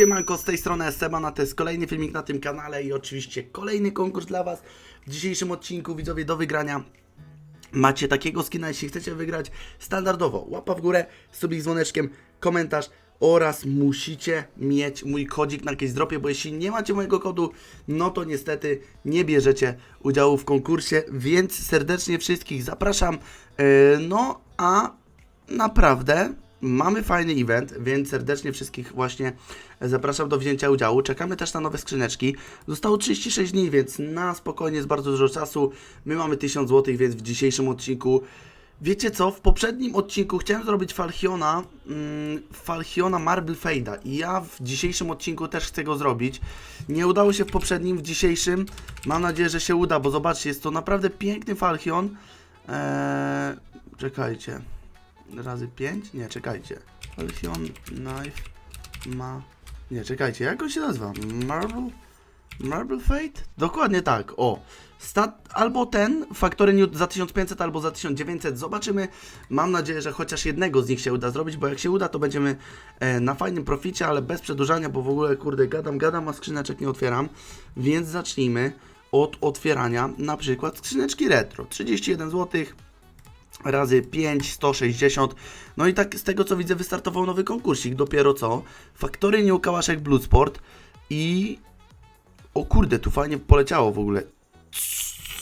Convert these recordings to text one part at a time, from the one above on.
Siemanko, z tej strony Seba, na to jest kolejny filmik na tym kanale i oczywiście kolejny konkurs dla Was. W dzisiejszym odcinku, widzowie, do wygrania macie takiego skina, jeśli chcecie wygrać standardowo. Łapa w górę, subik z dzwoneczkiem, komentarz oraz musicie mieć mój kodzik na jakieś dropie, bo jeśli nie macie mojego kodu, no to niestety nie bierzecie udziału w konkursie, więc serdecznie wszystkich zapraszam. Yy, No a naprawdę mamy fajny event, więc serdecznie wszystkich właśnie zapraszam do wzięcia udziału. Czekamy też na nowe skrzyneczki. Zostało 36 dni, więc na spokojnie jest bardzo dużo czasu. My mamy 1000 zł, więc w dzisiejszym odcinku Wiecie co, w poprzednim odcinku chciałem zrobić Falchiona, mm, Falchiona Marble Fade'a i ja w dzisiejszym odcinku też chcę go zrobić. Nie udało się w poprzednim, w dzisiejszym mam nadzieję, że się uda, bo zobaczcie, jest to naprawdę piękny Falchion. Eee, czekajcie, razy 5? Nie, czekajcie. Falchion Knife ma... Nie, czekajcie, jak on się nazywa? Marble? Marble Fate? Dokładnie tak, o. Stat, albo ten, Factory New za 1500, albo za 1900, zobaczymy. Mam nadzieję, że chociaż jednego z nich się uda zrobić, bo jak się uda, to będziemy e, na fajnym proficie, ale bez przedłużania, bo w ogóle, kurde, gadam, gadam, a skrzyneczek nie otwieram. Więc zacznijmy od otwierania na przykład skrzyneczki retro. 31 zł, razy 5, 160. No i tak z tego co widzę wystartował nowy konkursik, dopiero co. Factory New Kałaszek Bloodsport i... O kurde, tu fajnie poleciało w ogóle.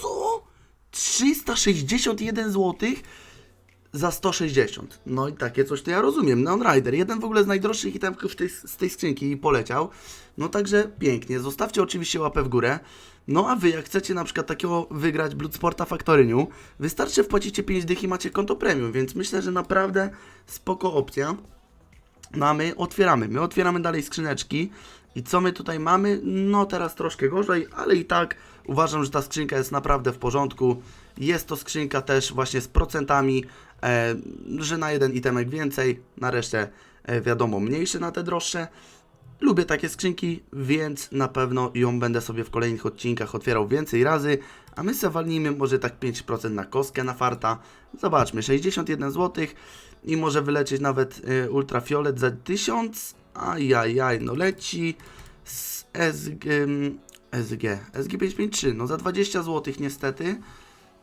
Co? 361 zł za 160. No i takie coś to ja rozumiem. Neon Rider, jeden w ogóle z najdroższych itemków tej, z tej skrzynki poleciał. No także pięknie. Zostawcie oczywiście łapę w górę. No a wy jak chcecie na przykład takiego wygrać Bloodsporta Factory New, wystarczy wpłacicie 5 dych i macie konto premium, więc myślę, że naprawdę spoko opcja. No a my otwieramy. My otwieramy dalej skrzyneczki. I co my tutaj mamy? No teraz troszkę gorzej, ale i tak uważam, że ta skrzynka jest naprawdę w porządku. Jest to skrzynka też właśnie z procentami, e, że na jeden itemek więcej, na resztę e, wiadomo mniejszy na te droższe. Lubię takie skrzynki, więc na pewno ją będę sobie w kolejnych odcinkach otwierał więcej razy, a my sobie walnijmy może tak 5% na kostkę, na farta. Zobaczmy, 61 zł i może wylecieć nawet y, ultrafiolet za 1000. Ajajaj, no leci z SG, SG, SG553, no za 20 zł niestety.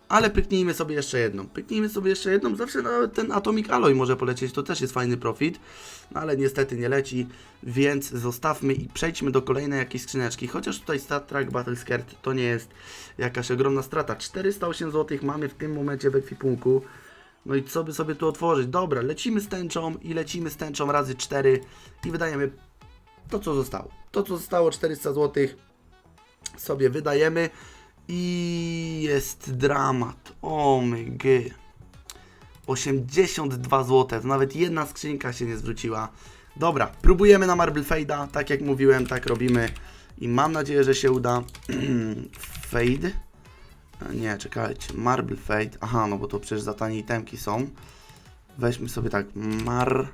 Ale pyknijmy sobie jeszcze jedną. Pyknijmy sobie jeszcze jedną. Zawsze nawet ten Atomic Alloy może polecieć. To też jest fajny profit. No ale niestety nie leci. Więc zostawmy i przejdźmy do kolejnej jakiejś skrzyneczki. Chociaż tutaj Star Trek Battle Skirt to nie jest jakaś ogromna strata. 408 zł mamy w tym momencie w ekwipunku. No i co by sobie tu otworzyć? Dobra, lecimy z tęczą i lecimy z tęczą razy 4 i wydajemy to, co zostało. To, co zostało, 400 zł sobie wydajemy i jest dramat. O my g. 82 zł. To nawet jedna skrzynka się nie zwróciła. Dobra, próbujemy na Marble Fade'a. Tak jak mówiłem, tak robimy. I mam nadzieję, że się uda. Fade. Nie, czekajcie. Marble Fade. Aha, no bo to przecież za tanie itemki są. Weźmy sobie tak. Marble.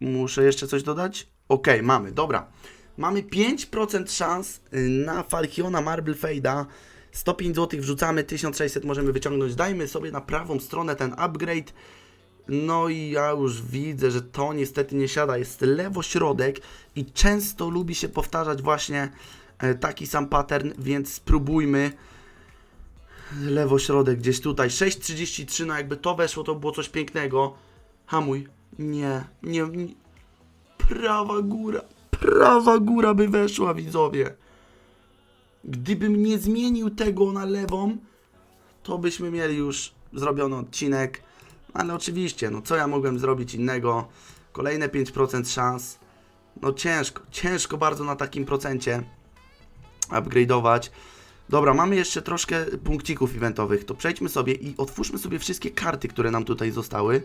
Muszę jeszcze coś dodać? Ok, mamy, dobra. Mamy 5% szans y, na Falchiona Marble Fade'a. 105 zł wrzucamy, 1600 możemy wyciągnąć. Dajmy sobie na prawą stronę ten upgrade. No i ja już widzę, że to niestety nie siada. Jest lewo-środek i często lubi się powtarzać właśnie e, taki sam pattern, więc spróbujmy. Lewo-środek gdzieś tutaj. 6,33, no jakby to weszło, to było coś pięknego. Hamuj. Nie, nie, nie. Prawa góra. Prawa góra by weszła, widzowie. Gdybym nie zmienił tego na lewą, to byśmy mieli już zrobiony odcinek. Ale oczywiście, no co ja mogłem zrobić innego? Kolejne 5% szans. No ciężko, ciężko bardzo na takim procencie upgrade'ować. Dobra, mamy jeszcze troszkę punkcików eventowych, to przejdźmy sobie i otwórzmy sobie wszystkie karty, które nam tutaj zostały.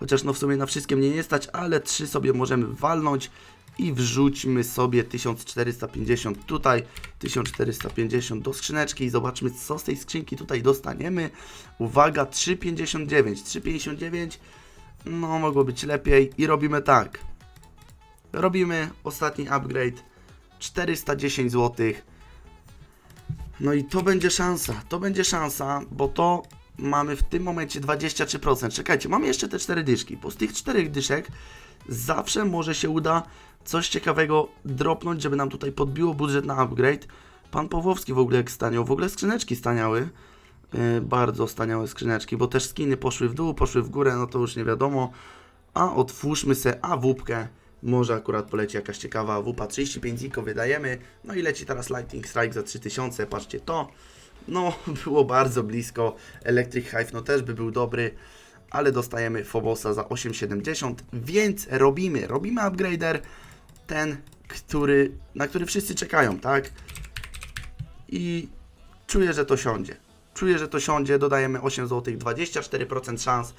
Chociaż no w sumie na wszystkie mnie nie stać, ale trzy sobie możemy walnąć i wrzućmy sobie 1450 tutaj, 1450 do skrzyneczki i zobaczmy co z tej skrzynki tutaj dostaniemy. Uwaga, 359, 359, no mogło być lepiej i robimy tak. Robimy ostatni upgrade, 410 zł. No i to będzie szansa, to będzie szansa, bo to mamy w tym momencie 23%. Czekajcie, mamy jeszcze te 4 dyszki. Po z tych 4 dyszek zawsze może się uda coś ciekawego dropnąć, żeby nam tutaj podbiło budżet na upgrade. Pan Pawłowski w ogóle jak staniał, w ogóle skrzyneczki staniały. Yy, bardzo staniałe skrzyneczki, bo też skiny poszły w dół, poszły w górę, no to już nie wiadomo. A otwórzmy se AWP-kę. Może akurat poleci jakaś ciekawa AWP. 35 ziko wydajemy. No i leci teraz Lightning Strike za 3000. Patrzcie to. No, było bardzo blisko. Electric Hive no też by był dobry. Ale dostajemy Phobosa za 870. Więc robimy, robimy upgrader. Ten, który, na który wszyscy czekają, tak? I czuję, że to siądzie. Czuję, że to siądzie. Dodajemy 8 zł, 24% szans.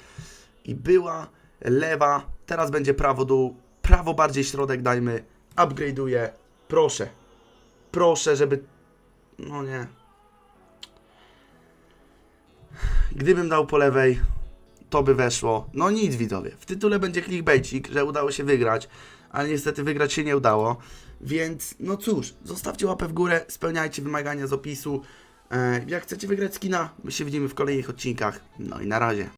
I była lewa, teraz będzie prawo dół, prawo bardziej środek dajmy, upgrade'uję, proszę, proszę, żeby, no nie. Gdybym dał po lewej, to by weszło, no nic widzowie, w tytule będzie clickbaitik, że udało się wygrać, ale niestety wygrać się nie udało, więc no cóż, zostawcie łapę w górę, spełniajcie wymagania z opisu, E, jak chcecie wygrać skina, my się widzimy w kolejnych odcinkach, no i na razie.